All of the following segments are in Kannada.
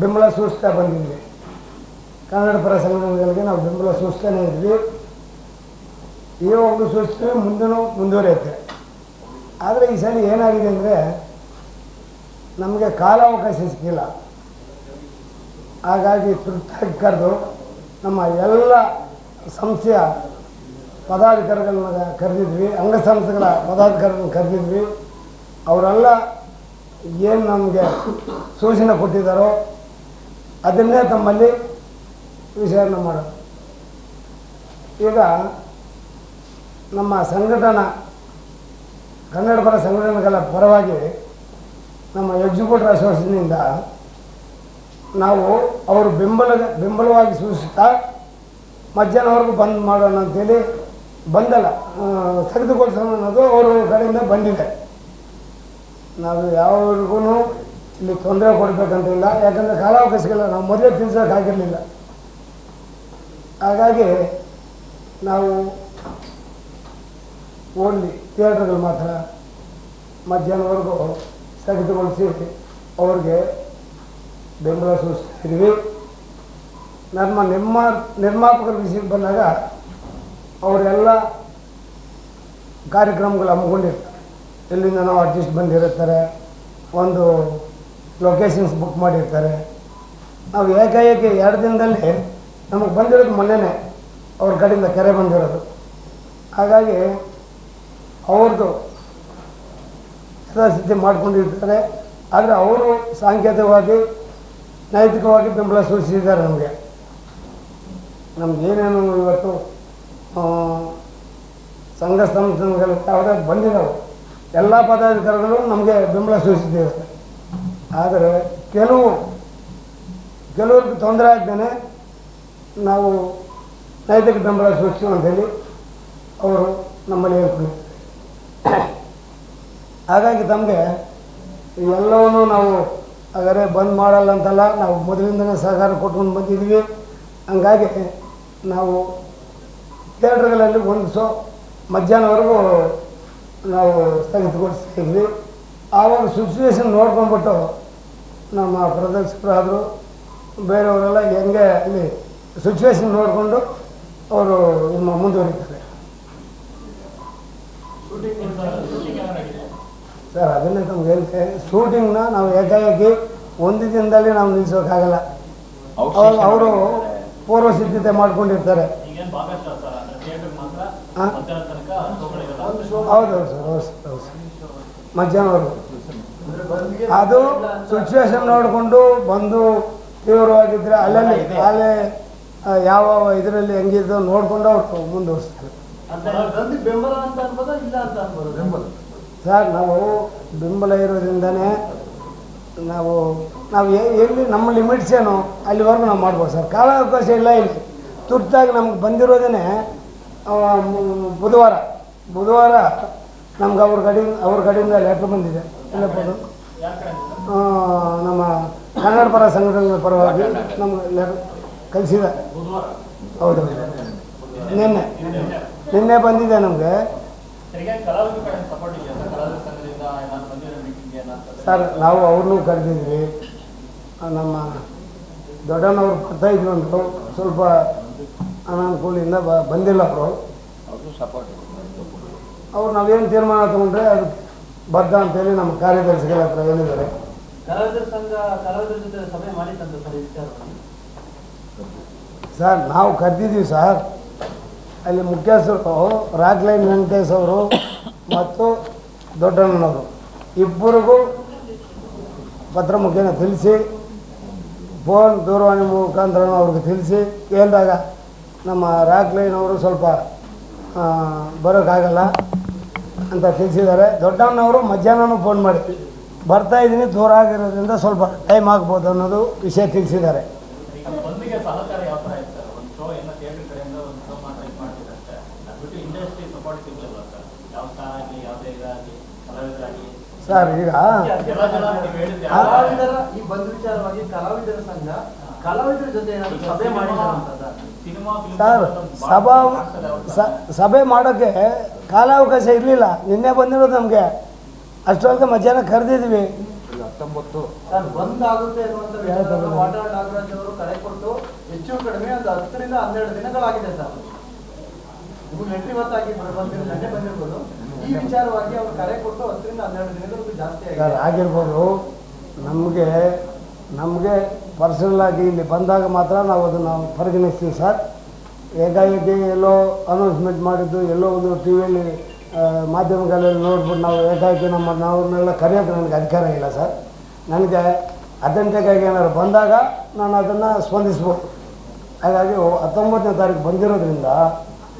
ಬೆಂಬಲ ಸೂಚಿಸ್ತಾ ಬಂದಿದ್ವಿ ಕನ್ನಡ ಪರ ಸಂಘಟನೆಗಳಿಗೆ ನಾವು ಬೆಂಬಲ ಸೂಚಿಸ್ತಾನೆ ಇದ್ವಿ. ಒಂದು ಸೂಚಿಸಿದ್ರೆ ಮುಂದೂ ಮುಂದುವರಿಯುತ್ತೆ. ಆದರೆ ಈ ಸಲ ಏನಾಗಿದೆ ಅಂದರೆ ನಮಗೆ ಕಾಲಾವಕಾಶ ಸಿಕ್ಕಿಲ್ಲ. ಹಾಗಾಗಿ ತುರ್ತಾಗಿ ಕರೆದು ನಮ್ಮ ಎಲ್ಲ ಸಂಸ್ಥೆಯ ಪದಾಧಿಕಾರಿಗಳನ್ನ ಕರೆದಿದ್ವಿ, ಅಂಗಸಂಸ್ಥೆಗಳ ಪದಾಧಿಕಾರಿಗಳನ್ನ ಕರೆದಿದ್ವಿ. ಅವರೆಲ್ಲ ಏನು ನಮಗೆ ಸೂಚನೆ ಕೊಟ್ಟಿದ್ದಾರೋ ಅದನ್ನೇ ತಮ್ಮಲ್ಲಿ ವಿಚಾರಣೆ ಮಾಡೋದು ಈಗ ನಮ್ಮ ಸಂಘಟನಾ, ಕನ್ನಡ ಪರ ಸಂಘಟನೆಗಳ ಪರವಾಗಿ ನಮ್ಮ ಎಕ್ಸಿಕ್ಯೂಟಿವ್ ಅಸೋಸಿಯೇಷನ್ನಿಂದ ನಾವು ಅವರು ಬೆಂಬಲ, ಬೆಂಬಲವಾಗಿ ಸೂಚಿಸ್ತಾ ಮಧ್ಯಾಹ್ನವರೆಗೂ ಬಂದ್ ಮಾಡೋಣ ಅಂತೇಳಿ ಬಂದಲ್ಲ ತೆಗೆದುಕೊಳ್ಸೋಣ ಅನ್ನೋದು ಅವರು ಕಡೆಯಿಂದ ಬಂದಿದೆ. ನಾವು ಯಾವ್ರಿಗೂ ಇಲ್ಲಿ ತೊಂದರೆ ಕೊಡಬೇಕಂತಿಲ್ಲ. ಯಾಕಂದರೆ ಕಾಲಾವಕಾಶಗಳ ನಾವು ಮೊದಲೇ ತಿಳಿಸೋಕ್ಕಾಗಿರಲಿಲ್ಲ ಹಾಗಾಗಿ ನಾವು ಓನ್ಲಿ ಥಿಯೇಟ್ರ್ಗಳು ಮಾತ್ರ ಮಧ್ಯಾಹ್ನವರೆಗೂ ಸ್ಥಗಿತಗೊಳಿಸಿ ಅವ್ರಿಗೆ ಬೆಂಬಲ ಸೂಚಿಸ್ತಿದ್ವಿ ನಮ್ಮ ನಿರ್ಮಾ, ನಿರ್ಮಾಪಕರ ವಿಷಯಕ್ಕೆ ಬಂದಾಗ ಅವರೆಲ್ಲ ಕಾರ್ಯಕ್ರಮಗಳು ಹಮ್ಮಿಕೊಂಡಿರ್ತಾರೆ. ಇಲ್ಲಿಂದ ನಾವು ಅಡ್ಜಸ್ಟ್ ಬಂದಿರುತ್ತಾರೆ ಒಂದು ಲೊಕೇಶನ್ಸ್ ಬುಕ್ ಮಾಡಿರ್ತಾರೆ. ನಾವು ಏಕಾಏಕಿ ಎರಡು ದಿನದಲ್ಲಿ ನಮಗೆ ಬಂದಿರೋದು ಮೊನ್ನೆನೇ, ಅವ್ರ ಕಡೆಯಿಂದ ಕೆರೆ ಬಂದಿರೋದು. ಹಾಗಾಗಿ ಅವ್ರದ್ದು ಯಥಾಸ್ಥಿತಿ ಮಾಡ್ಕೊಂಡಿರ್ತಾರೆ. ಆದರೆ ಅವರು ಸಾಂಕೇತಿಕವಾಗಿ, ನೈತಿಕವಾಗಿ ಬೆಂಬಲ ಸೂಚಿಸಿದ್ದಾರೆ ನಮಗೆ. ನಮಗೇನೇನು ಇವತ್ತು ಸಂಘ ಸಂಸ್ಥೆಗಳು ಯಾವುದೇ ಬಂದಿದ್ದಾವೆ, ಎಲ್ಲ ಪದಾಧಿಕಾರಿಗಳು ನಮಗೆ ಬೆಂಬಲ ಸೂಚಿಸಿದ್ದಾರೆ. ಆದರೆ ಕೆಲವು, ಕೆಲವರಿಗೆ ತೊಂದರೆ ಆಗ್ತಾನೆ ನಾವು ನೈತಿಕ ಬೆಂಬಲ ಅಂತ ಹೇಳಿ ಅವರು ನಮ್ಮಲ್ಲಿ ಹೇಳ್ತಾರೆ ಹಾಗಾಗಿ ತಮಗೆ ಎಲ್ಲವನ್ನೂ ನಾವು ಹಾಗಾದ್ರೆ ಬಂದ್ ಮಾಡಲ್ಲ ಅಂತಲ್ಲ, ನಾವು ಮೊದಲಿಂದನೇ ಸಹಕಾರ ಕೊಟ್ಕೊಂಡು ಬಂದಿದ್ವಿ ಹಂಗಾಗಿ ನಾವು ಥಿಯೇಟ್ರ್ಗಳಲ್ಲಿ ಒಂದು ಸೊ ಮಧ್ಯಾಹ್ನವರೆಗೂ ನಾವು ಸ್ಥಗಿತಗೊಳಿಸ್ತಿದ್ವಿ ಒಂದು ಸಿಚುವೇಶನ್ ನೋಡ್ಕೊಂಡ್ಬಿಟ್ಟು ನಮ್ಮ ಪ್ರದರ್ಶಕರಾದರು ಬೇರೆಯವರೆಲ್ಲ ಹೆಂಗೆ ಅಲ್ಲಿ ಸಿಚುವೇಶನ್ ನೋಡಿಕೊಂಡು ಅವರು ನಿಮ್ಮ ಮುಂದುವರಿತಾರೆ. ಸರ್ ಅದನ್ನೇ ನಮ್ಗೆ ಹೇಳ್ತೆ ಶೂಟಿಂಗ್ನ ನಾವು ಏಕಾಏಕಿ ಒಂದು ದಿನದಲ್ಲಿ ನಾವು ನಿಲ್ಲಿಸೋಕ್ಕಾಗಲ್ಲ ಅವರು ಪೂರ್ವ ಸಿದ್ಧತೆ ಮಾಡ್ಕೊಂಡಿರ್ತಾರೆ. ಹೌದು ಹೌದು ಸರ್ ಅಂದ್ರೆ ಥಿಯೇಟರ್ ಮಾತ್ರ ಮಧ್ಯಾಹ್ನ ತನಕ ಶೋಗಳಿರಲ್ಲ ಹೌದೌದು ಸರ್ ಹೌದು ಸರ್ ಹೌದು ಸರ್. ಮಧ್ಯಾಹ್ನವರೆಗೂ ಅದು ಸಿಚುವೇಶನ್ ನೋಡಿಕೊಂಡು ಬಂದು ತೀವ್ರವಾಗಿದ್ದರೆ ಅಲ್ಲಲ್ಲಿ ಅಲ್ಲೇ ಯಾವ ಇದರಲ್ಲಿ ಹೆಂಗಿದ್ದು ನೋಡಿಕೊಂಡು ಅವ್ರು ಮುಂದುವರಿಸ್ತಾರೆ. ಸರ್ ನಾವು ಬೆಂಬಲ ಇರೋದ್ರಿಂದನೇ ನಾವು ನಾವು ಎಲ್ಲಿ ನಮ್ಮ ಲಿಮಿಟ್ಸ್ ಏನು ಅಲ್ಲಿವರೆಗೂ ನಾವು ಮಾಡ್ಬೋದು ಸರ್. ಕಾಲಾವಕಾಶ ಇಲ್ಲ ಇಲ್ಲಿ. ತುರ್ತಾಗಿ ನಮ್ಗೆ ಬಂದಿರೋದೇ ಬುಧವಾರ. ಬುಧವಾರ ನಮ್ಗೆ ಅವ್ರ ಕಡೆಯಿಂದ ಅವ್ರ ಕಡೆಯಿಂದ ಲೆಟ್ರ್ ಬಂದಿದೆ. ಇಲ್ಲಪ್ಪ ಅದು? ಆ, ನಮ್ಮ ಕನ್ನಡ ಪರ ಸಂಘಟನೆಗಳ ಪರವಾಗಿ ನಮ್ಗೆ ಲೆಟ್ರ್ ಬುಧವಾರ ಹೌದು. ನಿನ್ನೆ ನಿನ್ನೆ ಬಂದಿದೆ ನಮಗೆ. ಸಪೋರ್ಟ್ ಸರ್ ನಾವು ಅವ್ರನ್ನೂ ಕರೆದಿದ್ವಿ. ನಮ್ಮ ದೊಡ್ಡನವ್ರು ಬರ್ತಾ ಇದ್ರು ಅಂದರು. ಸ್ವಲ್ಪ ಅನಾನುಕೂಲಿಂದ ಬ ಬಂದಿಲ್ಲ ಅವರು ಅವ್ರು ನಾವೇನು ತೀರ್ಮಾನ ತಗೊಂಡ್ರೆ ಅದು ಬದ್ಧ ಅಂತೇಳಿ ನಮ್ಮ ಕಾರ್ಯದರ್ಶಿಗಳ ಹತ್ರ ಹೇಳಿದ್ದಾರೆ. ಕಲಾವಿದರ ಸಂಘ ಕಲಾವಿದರ ಜೊತೆ ಸಭೆ ಮಾಡಿತ್ತಂತ ಸರ್ ಈ ವಿಚಾರವಾಗಿ ಸರ್ ನಾವು ಕರೆದಿದ್ದೀವಿ ಸರ್. ಅಲ್ಲಿ ಮುಖ್ಯಸ್ಥರು ರಾಕ್ಲೈನ್ ವೆಂಕಟೇಶ್ ಅವರು ಮತ್ತು ದೊಡ್ಡಣ್ಣನವರು. ಇಬ್ಬರಿಗೂ ಪತ್ರ ಮುಖೇನ ತಿಳಿಸಿ ಫೋನ್ ದೂರವಾಣಿ ಮುಖಾಂತರ ಅವ್ರಿಗೆ ತಿಳಿಸಿ ಕೇಳಿದಾಗ ನಮ್ಮ ರಾಕ್ಲೈನ್ ಅವರು ಸ್ವಲ್ಪ ಬರೋಕ್ಕಾಗಲ್ಲ. ಅಂತ ತಿಳಿಸಿದ್ದಾರೆ. ದೊಡ್ಡಣ್ಣವರು ಮಧ್ಯಾಹ್ನನೂ ಫೋನ್ ಮಾಡಿ. ಬರ್ತಾ ಇದ್ದೀನಿ ದೂರ ಆಗಿರೋದ್ರಿಂದ ಸ್ವಲ್ಪ ಟೈಮ್ ಆಗ್ಬೋದು ಅನ್ನೋದು ವಿಷಯ ತಿಳಿಸಿದ್ದಾರೆ. ಸರ್? ಒಂದು ಶೋ ಏನೋ ಥಿಯೇಟರ್ ಕಡೆಯಿಂದ ಒಂದು ಮಾತ್ರ ಇದು ಅಷ್ಟೇ? ಅದು ಇಂಡಸ್ಟ್ರಿ ಸಪೋರ್ಟ್ ಸಿಗ್ಲಿಲ್ಲ ಸರ್? ಯಾವ ಸ್ಟಾರ್ ಆಗಲಿ ಯಾವುದೇ ಇದಾಗಲಿ ಕಲಾವಿದರಾಗಲಿ? ಸರ್ ಈಗ ಎಲ್ಲ ಜನ ನೀವು ಹೇಳಿದ್ರೆ. ಕಲಾವಿದರ ಈ ಬಂಧು ವಿಚಾರವಾಗಿ ಕಲಾವಿದರ ಸಂಘ ಕಲಾವಿದರ ಜೊತೆ ಏನಾದ್ರು ಸಭೆ ಮಾಡಿದಾರಂತದ ಸಿನಿಮಾ ಸರ್ ಸಭಾ ಸಭೆ ಮಾಡೋಕ್ಕೆ ಕಾಲಾವಕಾಶ ಇರಲಿಲ್ಲ. ನಿನ್ನೆ ಬಂದಿರೋದು ನಮಗೆ. ಅಷ್ಟೊಳಗೆ ಮಧ್ಯಾಹ್ನ ಕರೆದಿದ್ವಿ. ಹತ್ತೊಂಬತ್ತು. ಸರ್ ಬಂದ್ ಆಗುತ್ತೆ ಅನ್ನುವಂತ ವಿಚಾರವನ್ನು ವಾಟಾಳ್ ನಾಗರಾಜ್ ಅವರು ಕರೆ ಕೊಟ್ಟು ಹೆಚ್ಚು ಕಡಿಮೆ ಒಂದು ಹತ್ತರಿಂದ ಹನ್ನೆರಡು ದಿನಗಳಾಗಿದೆ ಸರ್. ನಿಮ್ಗೆ ಲೆಟ್ರ್ ಇವತ್ತಾಗಿ ಬಂದಿರೋ ನೆನ್ನೆ ಬಂದಿರ್ಬೋದು. ಈ ವಿಚಾರವಾಗಿ ಅವರು ಕರೆ ಕೊಟ್ಟು ಹತ್ತರಿಂದ ಹನ್ನೆರಡು ದಿನಗಳಿಗೂ ಜಾಸ್ತಿ ಆಗಿದೆ. ಆಗಿರ್ಬೋದು. ನಮಗೆ ನಮಗೆ ಪರ್ಸನಲ್ ಆಗಿ ಇಲ್ಲಿ ಬಂದಾಗ ಮಾತ್ರ ನಾವು ಅದನ್ನು ಪರಿಗಣಿಸ್ತೀವಿ ಸರ್. ಏಕಾಏಕಿ ಎಲ್ಲೋ ಅನೌನ್ಸ್ಮೆಂಟ್ ಮಾಡಿದ್ದು, ಎಲ್ಲೋ ಒಂದು ಟಿ ವಿಯಲ್ಲಿ ಮಾಧ್ಯಮಗಳಲ್ಲಿ ನೋಡ್ಬಿಟ್ಟು ನಾವು ಏಕಾಏಕಿ ನಮ್ಮ ನಾವನ್ನೆಲ್ಲ ಕರೆಯೋಕೆ ನನಗೆ ಅಧಿಕಾರ ಇಲ್ಲ ಸರ್. ನನಗೆ ಅರ್ಜೆಂಟಾಗಿ ಏನಾದ್ರು ಬಂದಾಗ ನಾನು ಅದನ್ನು ಸ್ಪಂದಿಸ್ಬೋದು. ಹಾಗಾಗಿ ಹತ್ತೊಂಬತ್ತನೇ ತಾರೀಕು ಬಂದಿರೋದ್ರಿಂದ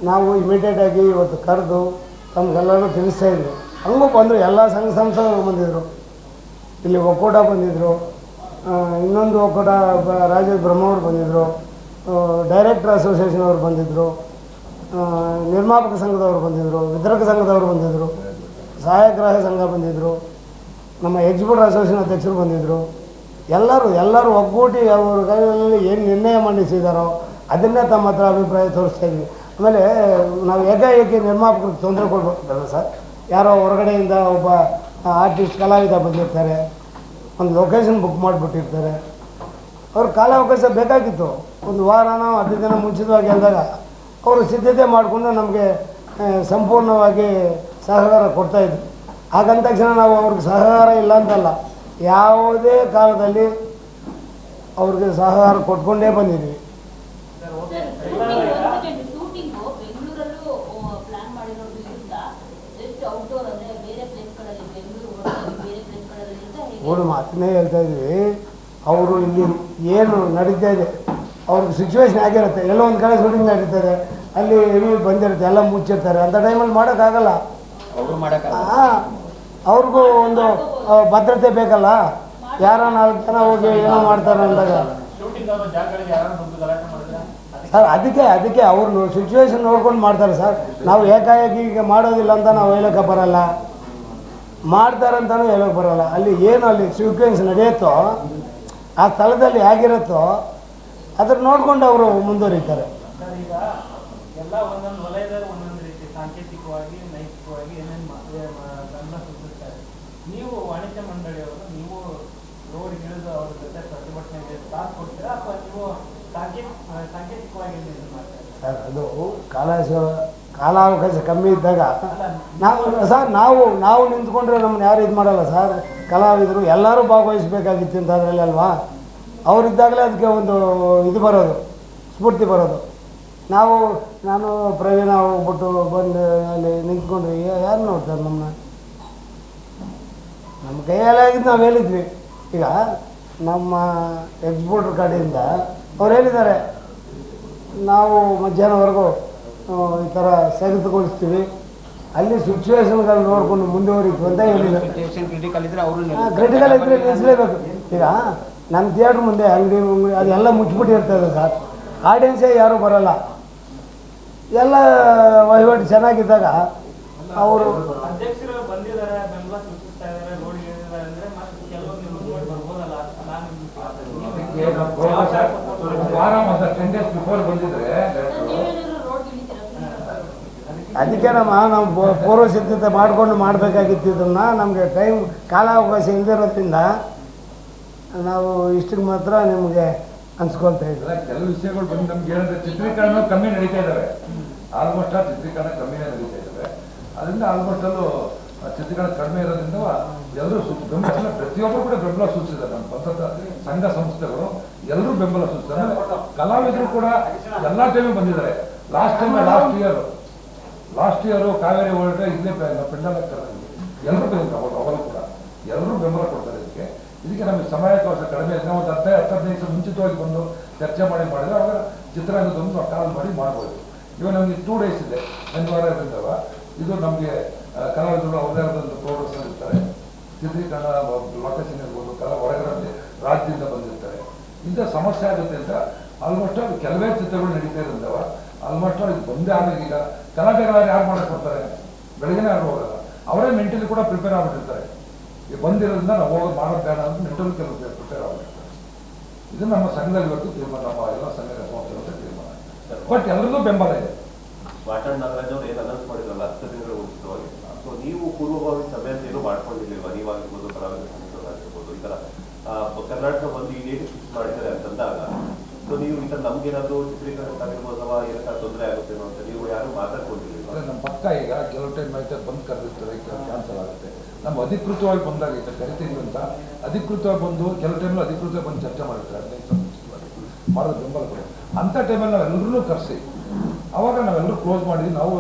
ನಾವು ಇಮಿಡಿಯೇಟಾಗಿ ಇವತ್ತು ಕರೆದು ತಮಗೆಲ್ಲರೂ ತಿಳಿಸ್ತಾ ಇದ್ವಿ. ಹಂಗೂ ಬಂದರು, ಎಲ್ಲ ಸಂಘ ಸಂಸ್ಥೆಗಳು ಬಂದಿದ್ದರು ಇಲ್ಲಿ ಒಕ್ಕೂಟ ಬಂದಿದ್ದರು ಇನ್ನೊಂದು ಒಕ್ಕೂಟ ರಾಜ ಬ್ರಹ್ಮವ್ರು ಬಂದಿದ್ದರು ಡೈರೆಕ್ಟರ್ ಅಸೋಸಿಯೇಷನ್ ಅವರು ಬಂದಿದ್ದರು ನಿರ್ಮಾಪಕ ಸಂಘದವರು ಬಂದಿದ್ದರು ವಿತರಕ ಸಂಘದವರು ಬಂದಿದ್ದರು ಸಹಾಯಗ್ರಾಹ ಸಂಘ ಬಂದಿದ್ದರು ನಮ್ಮ ಎಕ್ಸಿಕ್ಯೂಟಿವ್ ಅಸೋಸಿಯೇಷನ್ ಅಧ್ಯಕ್ಷರು ಬಂದಿದ್ದರು ಎಲ್ಲರೂ ಎಲ್ಲರೂ ಒಗ್ಗೂಟಿ ಅವರು ಕೈಯಲ್ಲಿ ಏನು ನಿರ್ಣಯ ಮಂಡಿಸಿದಾರೋ ಅದನ್ನೇ ತಮ್ಮ ಹತ್ರ ಅಭಿಪ್ರಾಯ ತೋರಿಸ್ತಾ ಇದ್ವಿ. ಆಮೇಲೆ ನಾವು ಏಕಾಏಕಿ ನಿರ್ಮಾಪಕರಿಗೆ ತೊಂದರೆ ಕೊಡ್ಬೇಕಲ್ಲ ಸರ್. ಯಾರೋ ಹೊರಗಡೆಯಿಂದ ಒಬ್ಬ ಆರ್ಟಿಸ್ಟ್ ಕಲಾವಿದ ಬಂದಿರ್ತಾರೆ. ಒಂದು ಲೊಕೇಶನ್ ಬುಕ್ ಮಾಡಿಬಿಟ್ಟಿರ್ತಾರೆ. ಅವ್ರ ಕಾಲಾವಕಾಶ ಬೇಕಾಗಿತ್ತು. ಒಂದು ವಾರನೋ ಹತ್ತು ದಿನ ಮುಂಚಿತವಾಗಿ ಅಂದಾಗ ಅವರು ಸಿದ್ಧತೆ ಮಾಡಿಕೊಂಡು ನಮಗೆ ಸಂಪೂರ್ಣವಾಗಿ ಸಹಕಾರ ಕೊಡ್ತಾಯಿದ್ರು ಹಾಗಂದ ತಕ್ಷಣ ನಾವು ಅವ್ರಿಗೆ ಸಹಕಾರ ಇಲ್ಲ ಅಂತಲ್ಲ ಯಾವುದೇ ಕಾಲದಲ್ಲಿ ಅವ್ರಿಗೆ ಸಹಕಾರ ಕೊಟ್ಕೊಂಡೇ ಬಂದಿದ್ವಿ ಮಾತನ್ನೇ ಹೇಳ್ತಾ ಇದ್ವಿ ಅವರು ಇಲ್ಲಿ ಏನು ನಡೀತಾ ಇದೆ ಅವ್ರಿಗೆ ಸಿಚುವೇಶನ್ ಆಗಿರುತ್ತೆ. ಎಲ್ಲೋ ಒಂದು ಕಡೆ ಶೂಟಿಂಗ್ ನಡೀತದೆ. ಅಲ್ಲಿ ಇವ್ರು ಬಂದಿರುತ್ತೆ ಎಲ್ಲ ಮುಚ್ಚಿರ್ತಾರೆ. ಅಂಥ ಟೈಮಲ್ಲಿ ಮಾಡೋಕ್ಕಾಗಲ್ಲ. ಅವರು ಹಾಂ ಅವ್ರಿಗೂ ಒಂದು ಭದ್ರತೆ ಬೇಕಲ್ಲ? ಯಾರೋ ನಾಲ್ಕು ಜನ ಹೋಗಿ ಏನೋ ಮಾಡ್ತಾರೆ ಅಂದಾಗ. ಸರ್ ಅದಕ್ಕೆ ಅದಕ್ಕೆ ಅವ್ರು ಸಿಚುವೇಶನ್ ನೋಡ್ಕೊಂಡು ಮಾಡ್ತಾರೆ ಸರ್. ನಾವು ಏಕಾಏಕಿ ಈಗ ಮಾಡೋದಿಲ್ಲ ಅಂತ ನಾವು ಹೇಳೋಕೆ ಬರಲ್ಲ. ಮಾಡ್ತಾರಂತಲೂ ಹೇಳೋಕೆ ಬರಲ್ಲ. ಅಲ್ಲಿ ಏನು ಅಲ್ಲಿ ಸೀಕ್ವೆನ್ಸ್ ನಡೆಯುತ್ತೋ ಆ ಸ್ಥಳದಲ್ಲಿ ಹೇಗಿರುತ್ತೋ ಅದ್ರ ನೋಡ್ಕೊಂಡು ಅವರು ಮುಂದುವರಿತಾರೆ. ಅದು ಕಾಲ ಕಾಲಾವಕಾಶ ಕಮ್ಮಿ ಇದ್ದಾಗ ನಾವು ಸರ್ ನಾವು ನಾವು ನಿಂತ್ಕೊಂಡ್ರೆ ನಮ್ಮನ್ನ ಯಾರು ಇದು ಮಾಡಲ್ಲ ಸರ್. ಕಲಾವಿದರು ಎಲ್ಲರೂ ಭಾಗವಹಿಸಬೇಕಾಗಿತ್ತು ಅಂತ ಅದರಲ್ಲಿ ಅಲ್ವಾ? ಅವರಿದ್ದಾಗಲೇ ಅದಕ್ಕೆ ಒಂದು ಇದು ಬರೋದು ಸ್ಫೂರ್ತಿ ಬರೋದು. ನಾವು ನಾನು ಪ್ರವೀಣ ಹೋಗ್ಬಿಟ್ಟು ಬಂದು ಅಲ್ಲಿ ನಿಂತ್ಕೊಂಡ್ರೆ ಯಾರು ನೋಡ್ತಾರೆ ನಮ್ಮನ್ನ? ನಮ್ಮ ಕೈಯಲ್ಲೇ ಆಗಿದ್ದು ನಾವು ಹೇಳಿದ್ವಿ. ಈಗ ನಮ್ಮ ಎಕ್ಸ್ಪೋರ್ಟ್ರ್ ಕಡೆಯಿಂದ ಅವ್ರು ಹೇಳಿದ್ದಾರೆ ನಾವು ಮಧ್ಯಾಹ್ನವರೆಗೂ ಈ ಥರ ಸ್ಥಗಿತಗೊಳಿಸ್ತೀವಿ ಅಲ್ಲಿ ಸಿಚುವೇಶನ್ಗಳು ನೋಡಿಕೊಂಡು ಮುಂದುವರಿತು ಅಂತ ಹೇಳಿದ್ದಾರೆ ಸಿಚುವೇಶನ್ ಕ್ರಿಟಿಕಲ್ ಇದ್ರೆ ಅವರು ಕ್ರಿಟಿಕಲ್ ಇದ್ರೆ ನಿಲ್ಲಿಸಲೇಬೇಕು ಈಗ ನಮ್ಮ ಥಿಯೇಟ್ರ್ ಮುಂದೆ ಅಂಗಡಿ ಅದೆಲ್ಲ ಮುಚ್ಚಿಬಿಟ್ಟಿರ್ತದೆ ಸರ್ ಆಡಿಯನ್ಸೇ ಯಾರೂ ಬರೋಲ್ಲ. ಎಲ್ಲ ವಹಿವಾಟು ಚೆನ್ನಾಗಿದ್ದಾಗ ಅವರು ಅದಕ್ಕೆ ನಮ್ಮ ನಾವು ಪೂರ್ವ ಸಿದ್ಧತೆ ಮಾಡಿಕೊಂಡು ಮಾಡಬೇಕಾಗಿತ್ತು ಇದನ್ನು. ನಮಗೆ ಟೈಮ್ ಕಾಲಾವಕಾಶ ಇಲ್ದಿರೋದ್ರಿಂದ ನಾವು ಇಷ್ಟಕ್ಕೆ ಮಾತ್ರ ನಿಮಗೆ ಅನ್ಸ್ಕೊಳ್ತಾ ಇದ್ದೀವಿ ಕೆಲವು ವಿಷಯಗಳು ಬಂದು ನಮ್ಗೆ ಹೇಳಿದ್ರೆ ಚಿತ್ರೀಕರಣ ಕಮ್ಮಿ ನಡೀತಾ ಇದ್ದಾವೆ ಆಲ್ಮೋಸ್ಟ್ ಆಲ್ ಚಿತ್ರೀಕರಣ ಕಮ್ಮಿನೇ ನಡೀತಾ ಇದ್ದಾವೆ ಅದರಿಂದ ಆಲ್ಮೋಸ್ಟ್ ಅಲ್ಲೂ ಆ ಚಿತ್ರೀಕರಣ ಕಡಿಮೆ ಇರೋದ್ರಿಂದ ಎಲ್ಲರೂ ಬೆಂಬಲ ಪ್ರತಿಯೊಬ್ಬರು ಕೂಡ ಬೆಂಬಲ ಸೂಚಿಸಿದ್ದಾರೆ. ನಮ್ಮ ಪಂಥದ ಸಂಘ ಸಂಸ್ಥೆಗಳು ಎಲ್ಲರೂ ಬೆಂಬಲ ಸೂಚಿಸಿದ್ದಾರೆ. ಕಲಾವಿದರು ಕೂಡ ಎಲ್ಲಾ ಟೈಮು ಬಂದಿದ್ದಾರೆ. Last time last year last year Kaveri ಹೊರಟ್ರೆ ಇಲ್ಲೇ ಪೆಂಡಲ್ ಎಲ್ಲರೂ ಬಂದಿದ್ದಾರೆ ಅವಾಗ ಕೂಡ. ಎಲ್ಲರೂ ಬೆಂಬಲ ಕೊಡ್ತಾರೆ ಇದಕ್ಕೆ. ಇದಕ್ಕೆ ನಮಗೆ ಸಮಯಾವಕಾಶ ಕಡಿಮೆ ಒಂದು ಹತ್ತು ಹತ್ತು ದಿವಸ ಮುಂಚಿತವಾಗಿ ಬಂದು ಚರ್ಚೆ ಮಾಡಿ ಮಾಡಿದ್ರೆ ಅವಾಗ ಚಿತ್ರರಂಗದೊಂದು ಕಾಲ್ ಮಾಡಿ ಮಾಡ್ಬೋದು. ಇವಾಗ ನಮಗೆ ಟೂ ಡೇಸ್ ಇದೆ. ಶನಿವಾರ ಇರೋದ್ರಿಂದ ಇದು ನಮಗೆ ಕಲಾವಿದರು ಅವ್ರದೇ ಆದಂಥ ಪ್ರೋಗ್ರೆಸ್ ಇರ್ತಾರೆ. ಚಿತ್ರೀಕರಣ ಲೊಕೇಶನ್ ಇರ್ಬೋದು, ಕಲಾ, ಹೊರಗಡೆ ರಾಜ್ಯದಿಂದ ಬಂದಿರ್ತಾರೆ. ಇಂಥ ಸಮಸ್ಯೆ ಆಗುತ್ತೆ ಅಂತ ಆಲ್ಮೋಸ್ಟ್ ಆಲ್ ಕೆಲವೇ ಚಿತ್ರಗಳು ನಡೀತಾ ಇರಂದವ ಆಲ್ಮೋಸ್ಟ್ ಆಲ್ ಇದು ಬಂದೇ ಈಗ ಕಲಾವಿದರು ಯಾರು ಮಾಡಕ್ಕೆ ಕೊಡ್ತಾರೆ? ಬೆಳಗ್ಗೆನೇ ಹೋಗಲ್ಲ ಅವರೇ ಮೆಂಟಲಿ ಕೂಡ ಪ್ರಿಪೇರ್ ಆಗ್ಬಿಟ್ಟಿರ್ತಾರೆ. ಬಂದಿರೋದ್ರಿಂದ ನಾವು ಹೋಗೋದು ಮಾಡೋದು ಬೇಡ ಅಂತ ಮೆಂಟಲ್ ಕೆಲವು ಪ್ರಿಪೇರ್ ಆಗ್ಬಿಟ್ಟಿರ್ತಾರೆ ಇದು ನಮ್ಮ ಸಂಘದಲ್ಲಿ ಇವತ್ತು ತೀರ್ಮಾನ. ನಮ್ಮ ಎಲ್ಲ ಸಂಘದ ಸಂಸ್ಥೆಗಳ ತೀರ್ಮಾನ. ಬಟ್ ಎಲ್ಲರಿಗೂ ಬೆಂಬಲ ಇದೆ. ವಾಟಾಳ್ ನಾಗರಾಜ್ ಅವರು ಏನು ಅನೌನ್ಸ್ ಮಾಡಿದ್ರಲ್ಲ ಹತ್ತು ದಿನಗಳ ಮುಂಚಿತವಾಗಿ ಸೊ ನೀವು ಪೂರ್ವಭಾವಿ ಸಭೆ ಅಂತ ಏನು ಮಾಡ್ಕೊಂಡಿರ್ಲಿಲ್ವಾ? ನೀವಾಗಿರ್ಬೋದು ಕಲಾವಿದ ಸಂಘಗಳಾಗಿರ್ಬೋದು ಈ ಥರ ಕರ್ನಾಟಕ ಬಂದು ಈ ಡೇಟ್ ಫಿಕ್ಸ್ ಮಾಡಿದ್ದಾರೆ ಅಂತಂದಾಗ ಸೊ ನೀವು ಈ ಥರ ನಮ್ಗೇನಾದರೂ ಚಿತ್ರೀಕರಣ ಆಗಿರ್ಬೋದು ಅಥವಾ ಏನಕ್ಕಾದ್ರು ತೊಂದರೆ ಆಗುತ್ತೇನೋ ಅಂತ ನೀವು ಯಾರು ಮಾತಾಡ್ಕೊಂಡಿರ್ಲಿಲ್ಲ ನಮ್ಮ ಪಕ್ಕ ಈಗ ಕೆಲವು ಟೈಮ್ ಆಯ್ತು ಬಂದು ಕರೆದಿರ್ತಾರೆ ಕ್ಯಾನ್ಸಲ್ ಆಗುತ್ತೆ. ನಮ್ಮ ಅಧಿಕೃತವಾಗಿ ಬಂದಾಗ ಈಗ ಕರಿತೀವಿ ಅಂತ ಅಧಿಕೃತವಾಗಿ ಬಂದು ಕೆಲವು ಟೈಮಲ್ಲಿ ಅಧಿಕೃತವಾಗಿ ಬಂದು ಚರ್ಚೆ ಮಾಡಿರ್ತಾರೆ ಹದಿನೈದು ಮಾಡೋದು ಬೆಂಬಲ ಕೊಡಿ ಅಂಥ ಟೈಮಲ್ಲಿ ನಾವೆಲ್ಲರೂ ಕರೆಸಿ ಅವಾಗ ನಾವೆಲ್ಲರೂ ಕ್ಲೋಸ್ ಮಾಡಿದ್ವಿ ನಾವು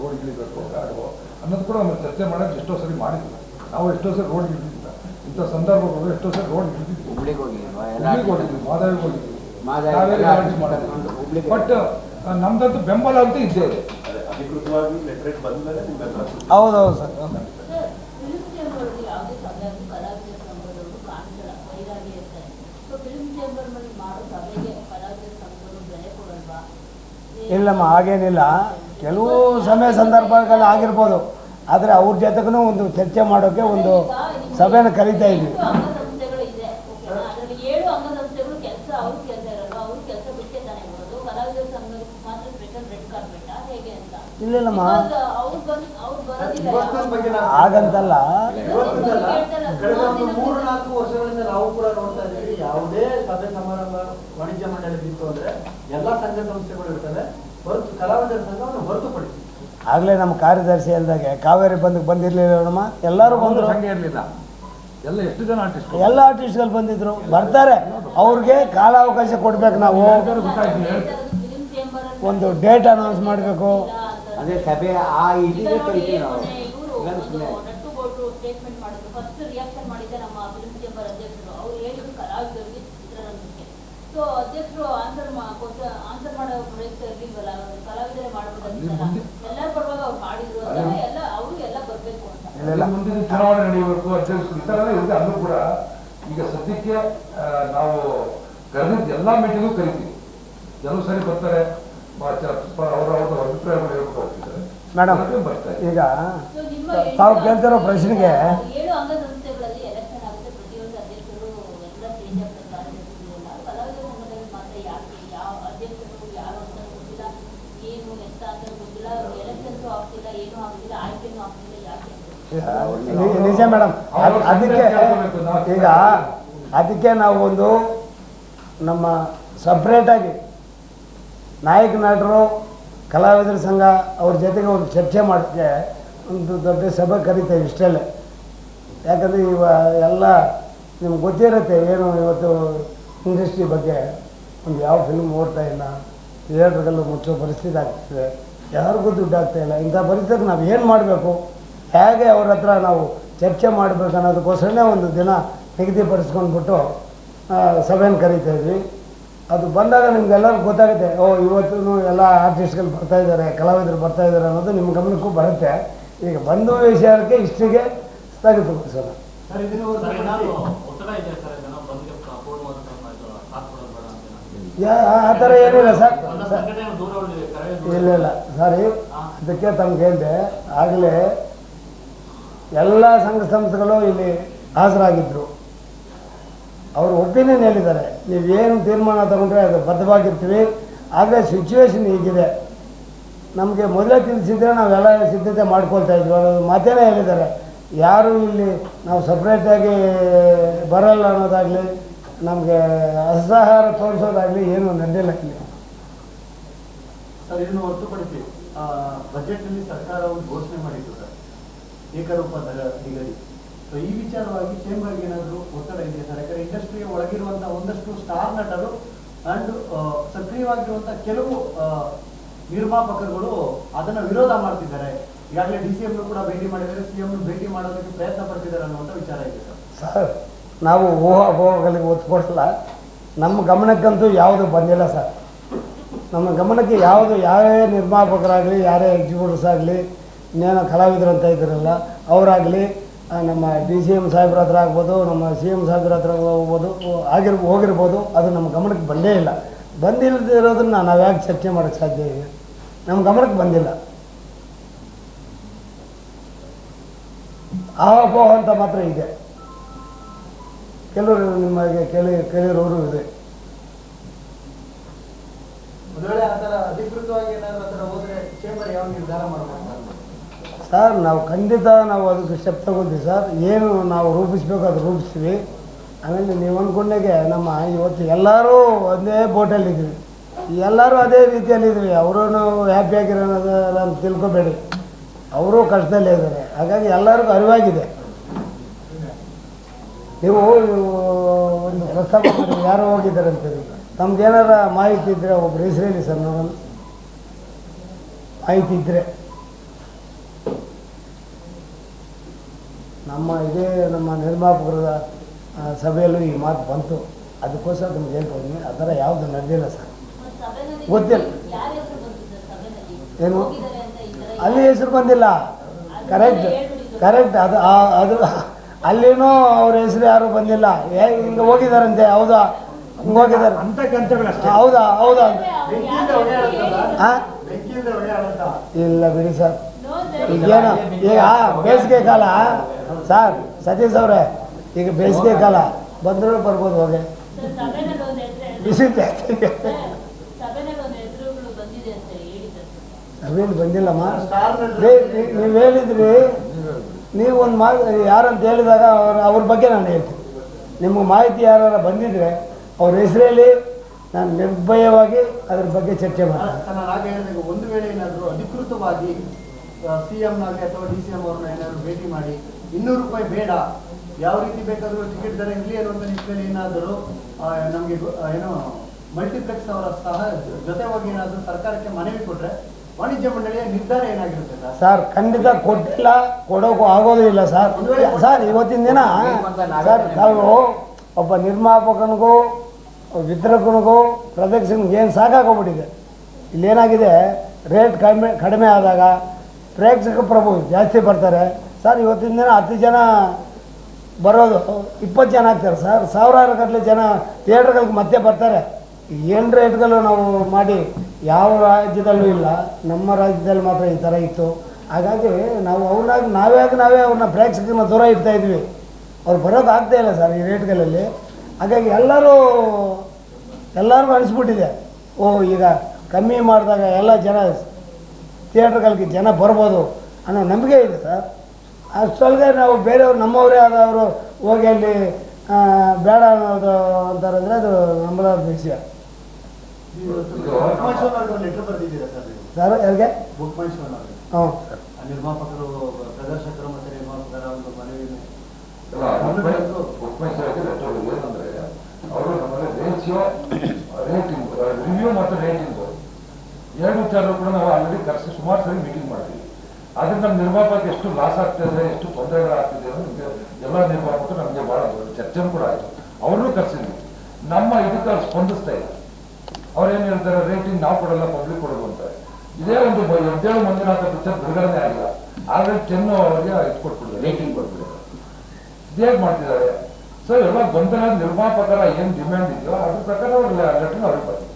ರೋಡ್ ಇಳಿಬೇಕು ಆಡುವ ಅನ್ನೋದು ಕೂಡ ಆಮೇಲೆ ಚರ್ಚೆ ಮಾಡೋಕ್ಕೆ ಎಷ್ಟೋ ಸರಿ ಮಾಡಿದ್ವಿ. ನಾವು ಎಷ್ಟೋ ಸರಿ ರೋಡ್ ಇಳಿದಿಲ್ಲ ಇಂಥ ಸಂದರ್ಭಗಳು ಎಷ್ಟೋ ಸರಿ ರೋಡ್ ಇಳಿದಿದ್ವಿ. ಹುಬ್ಳಿಗೆ ಹೋಗಿದ್ವಿ ಮಾದಾವಿಗೆ ಹೋಗಿದ್ವಿ ಬಟ್ ನಮ್ದಂತೂ ಬೆಂಬಲ ಅಂತೂ ಇದ್ದೇ ಇದೆ ಅಧಿಕೃತವಾಗಿ ಲೆಟರೇಟ್ ಬಂದ ಮೇಲೆ ಬೆಂಬಲ ಸಿಗುತ್ತೆ. ಹೌದೌದು ಸರ್ ಸರ್ ಫಿಲ್ಮ್ ಚೇಂಬರ್ಗೆ ಯಾವುದೇ ಸಭೆಯಾಗಿ ಕಲಾವಿದರ ಸಂಘದವರು ಕಾಣಿಸಲ್ಲ ವೈರಾಗಿ ಇರ್ತಾರೆ ಸೊ ಫಿಲ್ಮ್ ಚೇಂಬರ್ನಲ್ಲಿ ಮಾಡೋ ಸಭೆಗೆ ಕಲಾವಿದರ ಸಂಘದವರು ಬೆಲೆ ಕೊಡಲ್ವಾ ಇಲ್ಲಮ್ಮ ಹಾಗೇನಿಲ್ಲ. ಕೆಲವು ಸಮಯ ಸಂದರ್ಭಗಳಲ್ಲಿ ಆಗಿರ್ಬೋದು. ಆದರೆ ಅವ್ರ ಜೊತೆಗೂ ಒಂದು ಚರ್ಚೆ ಮಾಡೋಕ್ಕೆ ಒಂದು ಸಭೆನ ಕರಿತಾ ಇದ್ವಿ. ಇಲ್ಲಮ್ಮ ಹಾಗಂತಲ್ಲ. ಮೂರು ನಾಲ್ಕು ವರ್ಷಗಳಿಂದ ನಾವು ಕೂಡ ನೋಡ್ತಾ ಇದ್ದೀವಿ. ಯಾವುದೇ ಸಭೆ ಸಮಾರಂಭ ವಾಣಿಜ್ಯ ಮಂಡಳಿ ಬಿತ್ತು ಅಂದ್ರೆ ಎಲ್ಲಾ ಸಂಘ ಸಂಸ್ಥೆಗಳು ಇರ್ತವೆ ಹೊರತು ಕಲಾವಿದರ ಸಂಘವನ್ನು ಹೊರತುಪಡಿಸಿ. ಆಗಲೇ ನಮ್ಮ ಕಾರ್ಯದರ್ಶಿ ಹೇಳಿದಾಗೆ ಕಾವೇರಿ ಬಂದು ಬಂದಿರಲಿಲ್ಲ ನಮ್ಮ ಎಲ್ಲರೂ ಬಂದರು. ಸಂಘ ಇರಲಿಲ್ಲ. ಎಲ್ಲ ಎಷ್ಟು ಜನ ಆರ್ಟಿಸ್ಟ್ ಎಲ್ಲ ಆರ್ಟಿಸ್ಟ್ಗಳು ಬಂದಿದ್ರು ಬರ್ತಾರೆ. ಅವ್ರಿಗೆ ಕಾಲಾವಕಾಶ ಕೊಡ್ಬೇಕು ನಾವು. ಒಂದು ಡೇಟ್ ಅನೌನ್ಸ್ ಮಾಡಬೇಕು. ಅದೇ ಸಭೆ ಆ ಇದಿಗೆ ಕಲಿತೀವಿ ನಾವು ಇಲ್ಲ ಸುಮ್ಮನೆ ನಟ್ಟು ಬೋಟು ಸ್ಟೇಟ್ಮೆಂಟ್ ಮಾಡಿದ್ರು ಫಸ್ಟ್ ರಿಯಾಕ್ಷನ್ ಮಾಡಿದ್ದೆ ನಮ್ಮ ಫಿಲ್ಮ್ ಚೇಂಬರ್ ಅಧ್ಯಕ್ಷರು ಅವ್ರು ಹೇಳಿದ್ರು ಕಲಾವಿದರಿಗೆ ಚಿತ್ರರಂಗಕ್ಕೆ ಸೊ ಅಧ್ಯಕ್ಷರು ಆನ್ಸರ್ ಆನ್ಸರ್ ಮಾಡೋ ಪ್ರಯತ್ನ ಇರ್ಲಿಲ್ವಲ್ಲ ಕಲಾವಿದರೇ ಮಾಡ್ಬೋದಾಗಿತ್ತಲ್ಲ ಎಲ್ಲರ ಪರವಾಗಿ ಅವ್ರು ಮಾಡಿದ್ರು ಅಂದ್ರೆ ಎಲ್ಲ ಅವರು ಎಲ್ಲ ಬರ್ಬೇಕು ಅಂತ. ಇಲ್ಲ ಮುಂದಿನ ಚುನಾವಣೆ ನಡೆಯಬೇಕು ಅಧ್ಯಕ್ಷರು ಈ ಇದೆ ಅಲ್ಲೂ ಕೂಡ ಈಗ ಸದ್ಯಕ್ಕೆ ನಾವು ಕರೆದಿದ್ದ ಎಲ್ಲ ಮೀಟಿಂಗು ಕರಿತೀವಿ. ಜನರು ಸರಿ ಬರ್ತಾರೆ. ಅಭಿಪ್ರಾಯ ಅಭಿಪ್ರಾಯಗಳು ಹೇಳ್ಕೊಂಡು ಹೋಗ್ತಿದ್ದಾರೆ. ಮೇಡಮ್ ಈಗ ತಾವು ಕೇಳ್ತಿರೋ ಪ್ರಶ್ನೆಗೆ ಏಳು ಅಂಗಸಂಸ್ಥೆಗಳಲ್ಲಿ ಎಲೆಕ್ಷನ್ ಆಗುತ್ತೆ ಪ್ರತಿಯೊಂದು ಅಧ್ಯಕ್ಷರು ಎಲ್ಲ ಚೇಂಜ್ ಆಗ್ತಾರೆ ಕಾರ್ಯದರ್ಶಿಗಳೆಲ್ಲ ಕಲಾವಿದರ ಸಂಘದಲ್ಲಿ ಮಾತ್ರ ಯಾಕೆ ಯಾವ ಅಧ್ಯಕ್ಷರು ಯಾರು ಅಂತ ಗೊತ್ತಿಲ್ಲ ಏನು ಎಂತ ಅಂತ ಗೊತ್ತಿಲ್ಲ ಎಲೆಕ್ಷನ್ಸು ಆಗ್ತಿಲ್ಲ ಏನು ಆಗ್ತಿಲ್ಲ ಆಯ್ಕೆನೂ ಆಗ್ತಿಲ್ಲ ಯಾಕೆ ಅಂತ ನಿ- ನಿಜ ಮೇಡಮ್. ಅದ್- ಅದಕ್ಕೆ ಈಗ ಅದಕ್ಕೆ ನಾವು ಒಂದು ನಮ್ಮ ಸಪ್ರೇಟಾಗಿ ನಾಯಕ ನಟರು, ಕಲಾವಿದರ ಸಂಘ ಅವ್ರ ಜೊತೆಗೆ ಒಂದು ಚರ್ಚೆ ಮಾಡೋಕ್ಕೆ ಒಂದು ದೊಡ್ಡ ಸಭೆ ಕರಿತೇವೆ ಇಷ್ಟಲ್ಲೇ. ಯಾಕಂದರೆ ಇವ ಎಲ್ಲ ನಿಮ್ಗೆ ಗೊತ್ತಿರುತ್ತೆ ಏನು ಇವತ್ತು ಇಂಡಸ್ಟ್ರಿ ಬಗ್ಗೆ. ಒಂದು ಯಾವ ಫಿಲ್ಮ್ ಓಡ್ತಾ ಇಲ್ಲ. ಥಿಯೇಟ್ರ್ಗಲ್ಲೂ ಮುಚ್ಚೋ ಪರಿಸ್ಥಿತಿ ಆಗ್ತಿದೆ. ಯಾರಿಗೂ ದುಡ್ಡು ಆಗ್ತಾಯಿಲ್ಲ ಇಂಥ ಪರಿಸ್ಥಿತಿಗೆ ನಾವು ಏನು ಮಾಡಬೇಕು? ಹೇಗೆ ಅವ್ರ ಹತ್ರ ನಾವು ಚರ್ಚೆ ಮಾಡಬೇಕು ಅನ್ನೋದಕ್ಕೋಸ್ಕರನೇ ಒಂದು ದಿನ ನಿಗದಿಪಡಿಸ್ಕೊಂಡ್ಬಿಟ್ಟು ಸಭೆಯನ್ನು ಸಭೆನ ಕರಿತಾ ಇದ್ವಿ. ಅದು ಬಂದಾಗ ನಿಮ್ಗೆಲ್ಲರಿಗೂ ಗೊತ್ತಾಗುತ್ತೆ ಓ ಇವತ್ತು ಎಲ್ಲ ಆರ್ಟಿಸ್ಟ್ಗಳು ಬರ್ತಾ ಇದ್ದಾರೆ ಕಲಾವಿದರು ಬರ್ತಾ ಇದ್ದಾರೆ ಅನ್ನೋದು ನಿಮ್ಮ ಗಮನಕ್ಕೂ ಬರುತ್ತೆ. ಈಗ ಬಂದು ವಿಷಯಕ್ಕೆ ಇಷ್ಟಿಗೆ ಸ್ಥಗಿತಗೊಳಿಸೋಣ. ಆ ಥರ ಏನಿಲ್ಲ ಸರ್. ಇಲ್ಲ ಇಲ್ಲ. ಸಾರಿ. ಅದಕ್ಕೆ ತಮ್ಗೆ ಹೇಳಿದೆ ಆಗಲೇ ಎಲ್ಲ ಸಂಘ ಸಂಸ್ಥೆಗಳು ಇಲ್ಲಿ ಹಾಜರಾಗಿದ್ದರು ಅವರು ಒಪಿನಿಯನ್ ಹೇಳಿದ್ದಾರೆ ನೀವೇನು ತೀರ್ಮಾನ ತಗೊಂಡ್ರೆ ಅದು ಬದ್ಧವಾಗಿರ್ತೀವಿ. ಆದರೆ ಸಿಚುವೇಶನ್ ಹೀಗಿದೆ. ನಮಗೆ ಮೊದಲೇ ತಿಳಿಸಿದ್ರೆ ನಾವೆಲ್ಲ ಸಿದ್ಧತೆ ಮಾಡ್ಕೊಳ್ತಾ ಇದ್ವಿ. ಅನ್ನೋದು ಮಾತೇನೇ ಹೇಳಿದ್ದಾರೆ. ಯಾರು ಇಲ್ಲಿ ನಾವು ಸಪ್ರೇಟಾಗಿ ಬರಲ್ಲ ಅನ್ನೋದಾಗಲಿ, ನಮಗೆ ಅಸಹಾರ ತೋರಿಸೋದಾಗಲಿ ಏನು ನಡೆಯಲ್ಲ ಸರ್, ಇದನ್ನು ಹೊರತುಪಡಿಸಿ ಬಜೆಟ್ನಲ್ಲಿ ಸರ್ಕಾರ ಘೋಷಣೆ ಸರ್ ಏಕರೂಪ ದರ ನಿಗದಿ. ಸೊ ಈ ವಿಚಾರವಾಗಿ ಚೇಂಬರ್ಗೆ ಏನಾದರೂ ಒತ್ತಡ ಇದೆಯಾ ಸರ್? ಯಾಕಂದ್ರೆ ಇಂಡಸ್ಟ್ರಿಯ ಒಳಗಿರುವಂತಹ ಒಂದಷ್ಟು ಸ್ಟಾರ್ ನಟರು ಅಂಡ್ ಸಕ್ರಿಯವಾಗಿರುವಂತಹ ಕೆಲವು ನಿರ್ಮಾಪಕರುಗಳು ಅದನ್ನ ವಿರೋಧ ಮಾಡ್ತಿದ್ದಾರೆ. ಈಗಾಗಲೇ ಡಿ ಸಿ ಎಂ ಕೂಡ ಭೇಟಿ ಮಾಡಿದ್ದಾರೆ. ಸಿ ಎಂ ಭೇಟಿ ಮಾಡೋದಕ್ಕೆ ಪ್ರಯತ್ನ ಪಡ್ತಿದ್ದಾರೆ ಅನ್ನುವಂಥ ವಿಚಾರ ಇದೆ ಸರ್. ಸರ್, ನಾವು ಊಹಾಭೋಹಗಳಿಗೆ ಒತ್ತು ನಮ್ಮ ಗಮನಕ್ಕಂತೂ ಯಾವುದು ಬಂದಿಲ್ಲ ಸರ್. ನಮ್ಮ ಗಮನಕ್ಕೆ ಯಾವುದು, ಯಾರೇ ನಿರ್ಮಾಪಕರಾಗಲಿ, ಯಾರೇ ಎಕ್ಸಿಕ್ಯೂಟಿವ್ಸ್ ಆಗಲಿ ಇನ್ನೇನೋ ಕಲಾವಿದರು ಅಂತ ಇದ್ದಾರಲ್ಲ, ಅವರಾಗಲಿ ನಮ್ಮ ಡಿ ಸಿ ಎಂ ಸಾಹೇಬ್ರ ಹತ್ರ ಆಗ್ಬೋದು, ನಮ್ಮ ಸಿ ಎಂ ಸಾಹೇಬ್ರ ಹತ್ರ ಹೋಗ್ಬೋದು, ಆಗಿರ್, ಹೋಗಿರ್ಬೋದು, ಅದು ನಮ್ಮ ಗಮನಕ್ಕೆ ಬಂದೇ ಇಲ್ಲ. ಬಂದಿಲ್ಲದಿರೋದನ್ನ ನಾವು ಯಾಕೆ ಚರ್ಚೆ ಮಾಡೋಕ್ಕೆ ಸಾಧ್ಯ ಇದೆ? ನಮ್ಮ ಗಮನಕ್ಕೆ ಬಂದಿಲ್ಲ. ಆಹೋಹೋ ಅಂತ ಮಾತ್ರ ಇದೆ. ಕೆಲವರು ನಿಮಗೆ ಕೇಳಿ, ಕೇಳಿರೋರು ಇದೆ. ಅಧಿಕೃತವಾಗಿ ಏನಾದರೂ ಚೇಂಬರ್ ಯಾವ ನಿರ್ಧಾರ ಮಾಡಬಹುದು ಸರ್, ನಾವು ಖಂಡಿತ ನಾವು ಅದಕ್ಕೆ ಸ್ಟೆಪ್ ತಗೊಂತೀವಿ ಸರ್. ಏನು ನಾವು ರೂಪಿಸ್ಬೇಕು ಅದು ರೂಪಿಸ್ತೀವಿ. ಆಮೇಲೆ ನೀವು ಅಂದ್ಕೊಂಡಾಗೆ ನಮ್ಮ ಇವತ್ತು ಎಲ್ಲರೂ ಒಂದೇ ಬೋಟಲ್ಲಿದ್ದೀವಿ ಎಲ್ಲರೂ ಅದೇ ರೀತಿಯಲ್ಲಿದ್ವಿ ಅವರೂ ಹ್ಯಾಪಿಯಾಗಿರೋದು ನಾನು ತಿಳ್ಕೊಬೇಡಿ. ಅವರು ಕಷ್ಟದಲ್ಲೇ ಇದ್ದಾರೆ. ಹಾಗಾಗಿ ಎಲ್ಲರಿಗೂ ಅರಿವಾಗಿದೆ. ನೀವು, ಒಂದು ಪ್ರಸ್ತಾಪ ಯಾರು ಯಾರೋ ಹೋಗಿದ್ದಾರೆ ಅಂತೇಳಿ. ತಮ್ಗೇನಾರ ಮಾಹಿತಿ ಇದ್ದರೆ ಒಬ್ರು ಹೆಸರು ಹೇಳಿ ಸರ್ ನೋಡೋಣ ಮಾಹಿತಿ ಇದ್ದರೆ ನಮ್ಮ ಇದೇ ನಮ್ಮ ನಿರ್ಮಾಪಕರ ಸಭೆಯಲ್ಲೂ ಈ ಮಾತು ಬಂತು. ಅದಕ್ಕೋಸ್ಕರ ನಿಮ್ಗೆ ಹೇಳ್ಕೊಡ್ತೀನಿ ಆ ಥರ ಯಾವುದು ನಡೆದಿಲ್ಲ ಸರ್. ಗೊತ್ತಿಲ್ಲ. ಏನು? ಅಲ್ಲಿ ಹೆಸರು ಬಂದಿಲ್ಲ. ಕರೆಕ್ಟ್ ಕರೆಕ್ಟ್ ಅದು ಅದು ಅಲ್ಲಿನೂ ಅವ್ರ ಹೆಸರು ಯಾರು ಬಂದಿಲ್ಲ. ಹಿಂಗೆ ಹೋಗಿದಾರಂತೆ ಹೌದಾ? ಹಿಂಗೆ ಹೋಗಿದ್ದಾರೆ ಅಂತ ಹೌದಾ ಹೌದಾ? ಅಂತ ಇಲ್ಲ ಬಿಡಿ ಸರ್. ಈಗೇನು? ಈಗ ಬೇಸಿಗೆ ಕಾಲ, ಸರ್ ಸತೀಶ್ ಅವರೇ, ಈಗ ಬೇಸಿಗೆ ಕಾಲ, ಬಂದರೂ ಬರ್ಬೋದು ಹೋಗಿ. ಬಿಸಿ ಅವೇನು ಬಂದಿಲ್ಲಮ್ಮ. ನೀವು ಹೇಳಿದ್ರಿ, ನೀವು ಒಂದು ಮಾ ಯಾರಂತ ಹೇಳಿದಾಗ ಅವ್ರ ಅವ್ರ ಬಗ್ಗೆ ನಾನು ಹೇಳ್ತೀನಿ. ನಿಮಗೆ ಮಾಹಿತಿ ಯಾರು ಬಂದಿದ್ರೆ, ಅವ್ರ ಹೆಸರಲ್ಲಿ ನಾನು ನಿರ್ಭಯವಾಗಿ ಅದ್ರ ಬಗ್ಗೆ ಚರ್ಚೆ ಮಾಡ್ತೀನಿ. ಒಂದು ವೇಳೆ ಏನಾದರೂ ಅಧಿಕೃತವಾಗಿ ಸಿ ಎಂನಾಗಲಿ ಅಥವಾ ಡಿ ಸಿ ಎಂ ಅವ್ರನ್ನ ಏನಾದರೂ ಭೇಟಿ ಮಾಡಿ ಇನ್ನೂರು ರೂಪಾಯಿ ಬೇಡ ಯಾವ ರೀತಿ ಬೇಕಾದರೂ ಟಿಕೆಟ್ ದರ ಇರಲಿ ಅನ್ನುವಂಥ ನಿಟ್ಟಿನಲ್ಲಿ ಏನಾದರೂ ನಮಗೆ ಏನು ಮಲ್ಟಿಪ್ಲೆಕ್ಸ್ ಅವರ ಸಹ ಜೊತೆ ಹೋಗಿ ಏನಾದರೂ ಸರ್ಕಾರಕ್ಕೆ ಮನವಿ ಕೊಟ್ಟರೆ ವಾಣಿಜ್ಯ ಮಂಡಳಿಯ ನಿರ್ಧಾರ ಏನಾಗಿರುತ್ತೆ ಸರ್? ಖಂಡಿತ ಕೊಟ್ಟಿಲ್ಲ ಕೊಡೋಕು ಆಗೋದು ಇಲ್ಲ ಸರ್. ಸರ್ ಇವತ್ತಿನ ದಿನ ಸರ್ ನಾವು ಒಬ್ಬ ನಿರ್ಮಾಪಕನಿಗೂ ವಿತರಕನಿಗೂ ಪ್ರದರ್ಶನಿಗೆ ಏನು ಸಾಕಾಗೋಗ್ಬಿಟ್ಟಿದೆ ಇಲ್ಲೇನಾಗಿದೆ ರೇಟ್ ಕಡಿಮೆ ಕಡಿಮೆ ಆದಾಗ ಪ್ರೇಕ್ಷಕ ಪ್ರಭು ಜಾಸ್ತಿ ಬರ್ತಾರೆ. ಸರ್, ಇವತ್ತಿನ ದಿನ ಹತ್ತು ಜನ ಬರೋದು ಇಪ್ಪತ್ತು ಜನ ಆಗ್ತಾರೆ ಸರ್. ಸಾವಿರಾರು ಗಟ್ಟಲೆ ಜನ ಥಿಯೇಟ್ರ್ಗಳಿಗೆ ಮತ್ತೆ ಬರ್ತಾರೆ. ಏನು ರೇಟ್ಗಳು ನಾವು ಮಾಡಿ ಯಾವ ರಾಜ್ಯದಲ್ಲೂ ಇಲ್ಲ, ನಮ್ಮ ರಾಜ್ಯದಲ್ಲಿ ಮಾತ್ರ ಈ ಥರ ಇತ್ತು. ಹಾಗಾಗಿ ನಾವು ಅವ್ರನ್ನಾಗಿ ಆಗಿ ನಾವೇ ಅವ್ರನ್ನ ಪ್ರೇಕ್ಷಕನ ದೂರ ಇಡ್ತಾ ಇದ್ವಿ. ಅವ್ರು ಬರೋದು ಆಗ್ತಾ ಇಲ್ಲ ಸರ್ ಈ ರೇಟ್ಗಳಲ್ಲಿ. ಹಾಗಾಗಿ ಎಲ್ಲರೂ, ಎಲ್ಲರಿಗೂ ಅನಿಸ್ಬಿಟ್ಟಿದೆ. ಓ, ಈಗ ಕಮ್ಮಿ ಮಾಡಿದಾಗ ಎಲ್ಲ ಜನ ಥಿಯೇಟ್ರ್ಗಳಿಗೆ ಜನ ಬರ್ಬೋದು ಅನ್ನೋ ನಂಬಿಕೆ ಇದೆ ಸರ್. ಅಷ್ಟೊಳಗೆ ನಾವು ಬೇರೆಯವ್ರು ನಮ್ಮವರೇ ಆದವರು ಹೋಗಿ ಅಲ್ಲಿ ಬೇಡ ಅನ್ನೋದು ಅಂತಾರಂದರೆ ಅದು ನಂಬಲಾದ ವಿಷಯ. ಸರ್, ಯಾರಿಗೆ? ಹ್ಞೂ ನಿರ್ಮಾಪಕರು ಪ್ರದರ್ಶಕರು ಮತ್ತು ನಿರ್ಮಾಪಕರ ಒಂದು ಮನವಿ ಏನಂದ್ರೆ ಅವರು ರೇಟಿಂಗ್ ರಿವ್ಯೂ ಮತ್ತು ರೇಟಿಂಗ್ ಎರಡು ಮೂರು ಕೂಡ ನಾವು ಆಲ್ರೆಡಿ ಕರೆಸಿ ಸುಮಾರು ಸರಿ ಮೀಟಿಂಗ್ ಮಾಡಿದ್ವಿ. ಆದ್ರೆ ನಮ್ಮ ನಿರ್ಮಾಪಕ ಎಷ್ಟು ಲಾಸ್ ಆಗ್ತಿದೆ, ಎಷ್ಟು ತೊಂದರೆಗಳಾಗ್ತಿದೆ ನಮ್ಗೆ ಎಲ್ಲ ನಿರ್ಮಾಪಕರು ನಮಗೆ ಬಹಳ ಚರ್ಚೆನೂ ಕೂಡ ಆಯಿತು. ಅವ್ರನ್ನೂ ಕರೆಸಿದ್ವಿ. ನಮ್ಮ ಇದಕ್ಕೆ ಅವ್ರು ಸ್ಪಂದಿಸ್ತಾ ಇಲ್ಲ. ಅವ್ರೇನು ಹೇಳ್ತಾರೆ ರೇಟಿಂಗ್ ನಾವು ಕೊಡಲ್ಲ ಪಬ್ಲಿಕ್ ಕೊಡೋದು ಅಂತ. ಇದೇ ಒಂದು ಎದ್ದೇಳು ಮಂಜುನಾಥ ಪಿಕ್ಚರ್ ಬಿಡುಗಡೆ ಆಗಿಲ್ಲ. ಆದ್ರೆ ಚೆನ್ನು ಅವರಿಗೆ ಇಟ್ಕೊಟ್ಬಿಡಿದೆ ರೇಟಿಂಗ್ ಕೊಟ್ಬಿಡ್ತಾರೆ. ಹೇಗೆ ಮಾಡ್ತಿದ್ದಾರೆ? ಸೊ ಎಲ್ಲ ಗೊಂದಲ ನಿರ್ಮಾಪಕರ ಏನು ಡಿಮ್ಯಾಂಡ್ ಇದೆಯೋ ಅದ್ರ ಪ್ರಕಾರ ಅವ್ರ ಲೆಟರ್ ಅವ್ರಿಗೆ ಬರ್ತೀವಿ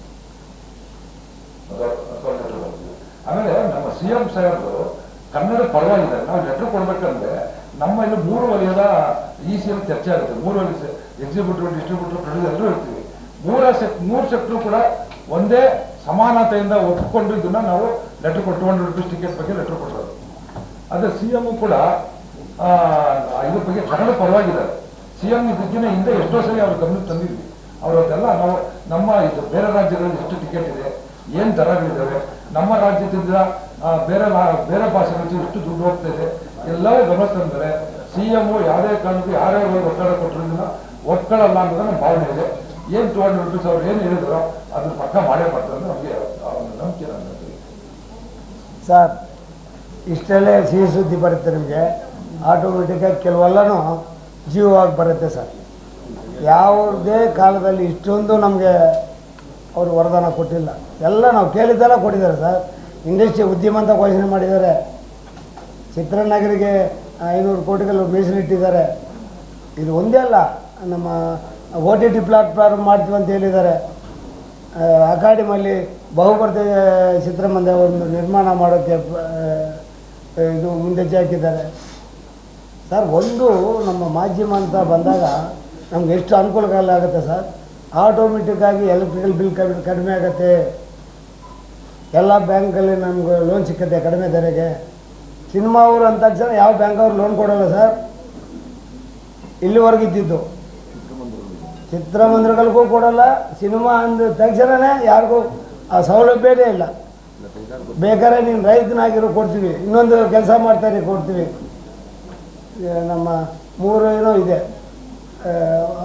ಆಮೇಲೆ ನಮ್ಮ ಸಿ ಎಂ ಸಾಹೇಬ್ರು ಕನ್ನಡ ಪರವಾಗಿದ್ದಾರೆ. ನಾವು ಲೆಟರ್ ಕೊಡ್ಬೇಕಂದ್ರೆ ನಮ್ಮ ಇಲ್ಲಿ ಮೂರು ವಲಯದ ಇ ಸಿ ಎಂ ಚರ್ಚೆ ಆಗುತ್ತೆ. ಮೂರು ವಲಯ ಎಕ್ಸಿಕ್ಯೂಟಿವ್ ಡಿಸ್ಟ್ರಿಬ್ಯೂಟರ್ ಪ್ರೊಡ್ಯೂಸರ್ ಎಲ್ಲರೂ ಇರ್ತೀವಿ. ಮೂರ ಸೆಕ್ ಮೂರು ಸೆಕ್ಟ್ರು ಕೂಡ ಒಂದೇ ಸಮಾನತೆಯಿಂದ ಒಪ್ಪಿಕೊಂಡು ಇದನ್ನ ನಾವು ಲೆಟರ್ ಕೊಟ್ಟು ಒನ್ ರುಪೀಸ್ ಟಿಕೆಟ್ ಬಗ್ಗೆ ಲೆಟರ್ ಕೊಟ್ಟರು ಅದೇ ಸಿ ಎಂ ಕೂಡ ಇದ್ರ ಬಗ್ಗೆ ಕನ್ನಡ ಪರವಾಗಿದ್ದಾರೆ. ಸಿ ಎಂ ಇದಕ್ಕಿಂತ ಹಿಂದೆ ಎಷ್ಟೋ ಸರಿ ಅವ್ರ ಗಮನ ತಂದಿದ್ವಿ. ಅವರದೆಲ್ಲ ನಾವು ನಮ್ಮ ಇದು ಬೇರೆ ರಾಜ್ಯಗಳಲ್ಲಿ ಎಷ್ಟು ಟಿಕೆಟ್ ಇದೆ, ಏನು ದರಗಳಿದ್ದಾವೆ ನಮ್ಮ ರಾಜ್ಯದಿಂದ ಬೇರೆ ಬೇರೆ ಭಾಷೆಗಳಿಗೆ ಎಷ್ಟು ದುಡ್ಡು ಹೋಗ್ತಾ ಇದೆ. ಎಲ್ಲವೂ ಗಮನ ತಂದರೆ ಸಿ ಎಂ ಯಾವುದೇ ಕಾರಣಕ್ಕೂ ಯಾರೇ ಒತ್ತಡ ಕೊಟ್ಟಿರೋದಿಲ್ಲ. ಒತ್ತಡಲ್ಲ ಅನ್ನೋದು ನಮ್ಮ ಭಾವನೆ ಇದೆ. ಏನು ಟೂ ಹಂಡ್ರೆಡ್ ರುಪೀಸ್ ಅವ್ರು ಏನು ಹೇಳಿದ್ರು ಅದ್ರ ಪಕ್ಕ ಮಾಡೇ ಬರ್ತದೆ ಅಂತ ನಮಗೆ ನಂಬಿಕೆ ಸರ್ ಇಷ್ಟೆಲ್ಲೇ ಸಿಹಿ ಸುದ್ದಿ ಬರುತ್ತೆ ನಿಮಗೆ. ಆಟೋಮೆಟಿಕ್ಕಾಗಿ ಕೆಲವೆಲ್ಲನೂ ಜೀವವಾಗಿ ಬರುತ್ತೆ ಸರ್. ಯಾವುದೇ ಕಾಲದಲ್ಲಿ ಇಷ್ಟೊಂದು ನಮಗೆ ಅವರು ವರದಾನ ಕೊಟ್ಟಿಲ್ಲ. ಎಲ್ಲ ನಾವು ಕೇಳಿದ್ದೆಲ್ಲ ಕೊಟ್ಟಿದ್ದಾರೆ ಸರ್. ಇಂಡಸ್ಟ್ರಿ ಉದ್ಯಮ ಅಂತ ಘೋಷಣೆ ಮಾಡಿದ್ದಾರೆ. ಚಿತ್ರನಗರಿಗೆ ಐನೂರು ಕೋಟಿಗಳು ಮೀಸಲಿಟ್ಟಿದ್ದಾರೆ ಇದು ಒಂದೇ ಅಲ್ಲ, ನಮ್ಮ ಓ ಟಿ ಟಿ ಪ್ಲಾಟ್ಫಾರ್ಮ್ ಮಾಡ್ತೀವಿ ಅಂತ ಹೇಳಿದ್ದಾರೆ. ಅಕಾಡೆಮಿಯಲ್ಲಿ ಬಹುಭರ್ತಿ ಚಿತ್ರಮಂದಿರ ಒಂದು ನಿರ್ಮಾಣ ಮಾಡೋಕ್ಕೆ ಇದು ಮುಂದೆಜ್ಜೆ ಹಾಕಿದ್ದಾರೆ. ಸರ್, ಒಂದು ನಮ್ಮ ಮಾಧ್ಯಮ ಅಂತ ಬಂದಾಗ ನಮ್ಗೆ ಎಷ್ಟು ಅನುಕೂಲಕರ ಆಗುತ್ತೆ ಸರ್? ಆಟೋಮೆಟಿಕ್ಕಾಗಿ ಎಲೆಕ್ಟ್ರಿಕಲ್ ಬಿಲ್ ಕಡಿಮೆ ಕಡಿಮೆ ಆಗುತ್ತೆ. ಎಲ್ಲ ಬ್ಯಾಂಕಲ್ಲಿ ನಮ್ಗೆ ಲೋನ್ ಸಿಕ್ಕತ್ತೆ ಕಡಿಮೆ ದರೆಗೆ ಸಿನಿಮಾ ಅವರು ಅಂದ ತಕ್ಷಣ ಯಾವ ಬ್ಯಾಂಕ್ ಅವ್ರು ಲೋನ್ ಕೊಡೋಲ್ಲ ಸರ್ ಇಲ್ಲಿವರೆಗೂ ಇದ್ದಿದ್ದು. ಚಿತ್ರಮಂದಿರಗಳಿಗೂ ಕೊಡಲ್ಲ, ಸಿನಿಮಾ ಅಂದ ತಕ್ಷಣನೇ ಯಾರಿಗೂ ಆ ಸೌಲಭ್ಯನೇ ಇಲ್ಲ. ಬೇಕಾದ್ರೆ ನೀನು ರೈತನಾಗಿರೋ ಕೊಡ್ತೀವಿ, ಇನ್ನೊಂದು ಕೆಲಸ ಮಾಡ್ತಾರೆ ಕೊಡ್ತೀವಿ. ನಮ್ಮ ಮೂರು ಏನೋ ಇದೆ.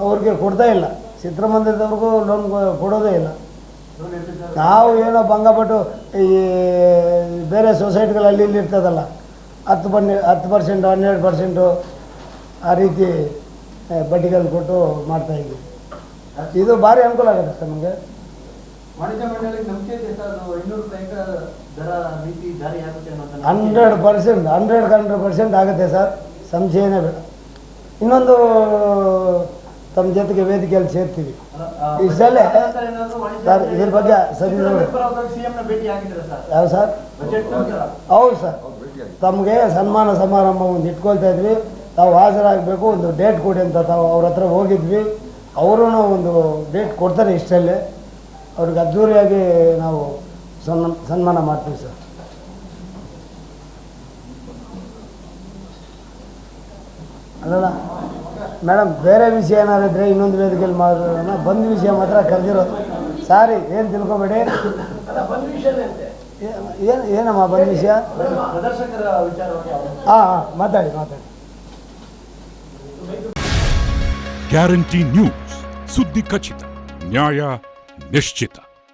ಅವ್ರಿಗೆ ಕೊಡ್ತಾ ಇಲ್ಲ. ಚಿತ್ರಮಂದಿರದವ್ರಿಗೂ ಲೋನ್ ಕೊಡೋದೇ ಇಲ್ಲ. ನಾವು ಏನೋ ಭಂಗಪಟ್ಟು ಈ ಬೇರೆ ಸೊಸೈಟಿಗಳಲ್ಲಿ ಇಲ್ಲಿ ಇರ್ತದಲ್ಲ ಹತ್ತು ಬನ್ನಿ ಹತ್ತು ಪರ್ಸೆಂಟು ಹನ್ನೆರಡು ಪರ್ಸೆಂಟು ಆ ರೀತಿ ಬಡ್ಡಿಗಳನ್ನು ಬಡ್ಡಿಗಳು ಕೊಟ್ಟು ಮಾಡ್ತಾಯಿದ್ದೀವಿ ಇದು ಭಾರಿ ಅನುಕೂಲ ಆಗುತ್ತೆ ಸರ್ ನಮಗೆ. Hundred percent hundred hundred percent ಆಗುತ್ತೆ ಸರ್ ಸಂಶಯನೇ ಬೇಡ. ಇನ್ನೊಂದು ತಮ್ಮ ಜೊತೆಗೆ ವೇದಿಕೆಯಲ್ಲಿ ಸೇರ್ತೀವಿ. ಅಲ್ಲ, ಇಷ್ಟಲ್ಲೇ ಸರ್ ಇದ್ರ ಬಗ್ಗೆ ಸರಿ ನೋಡಿ. ಭೇಟಿ ಆಗಿದ್ರೆ ಸರ್. ಯಾವ ಸರ್? ಬಜೆಟ್ ಹೌದು ಸರ್. ತಮಗೆ ಸನ್ಮಾನ ಸಮಾರಂಭ ಒಂದು ಇಟ್ಕೊಳ್ತಾ ಇದ್ವಿ. ತಾವು ಹಾಜರಾಗಬೇಕು ಒಂದು ಡೇಟ್ ಕೊಡಿ ಅಂತ ತಾವು ಅವ್ರ ಹತ್ರ ಹೋಗಿದ್ವಿ. ಅವರು ಒಂದು ಡೇಟ್ ಕೊಡ್ತಾರೆ ಇಷ್ಟಲ್ಲೇ ಅವ್ರಿಗೆ ಅದ್ಧೂರಿಯಾಗಿ ನಾವು ಸನ್ಮಾನ ಸನ್ಮಾನ ಮಾಡ್ತೀವಿ ಸರ್. ಅಲ್ಲಲ್ಲ? ಮೇಡಮ್, ಬೇರೆ ವಿಷಯ ಏನಾರು ಇದ್ರೆ ಇನ್ನೊಂದು ವೇದಿಕೆಯಲ್ಲಿ ಮಾಡೋಣ ಬಂದ ವಿಷಯ ಮಾತ್ರ ಕರೆದಿರೋದು. ಸಾರಿ, ಏನು ತಿಳ್ಕೊಬೇಡಿ. ಏನು, ಏನಮ್ಮ ಬಂದ ವಿಷಯ? ಹಾಂ ಹಾಂ ಮಾತಾಡಿ ಮಾತಾಡಿ. ಗ್ಯಾರಂಟಿ ನ್ಯೂಸ್, ಸುದ್ದಿ ಖಚಿತ, ನ್ಯಾಯ ನಿಶ್ಚಿತ.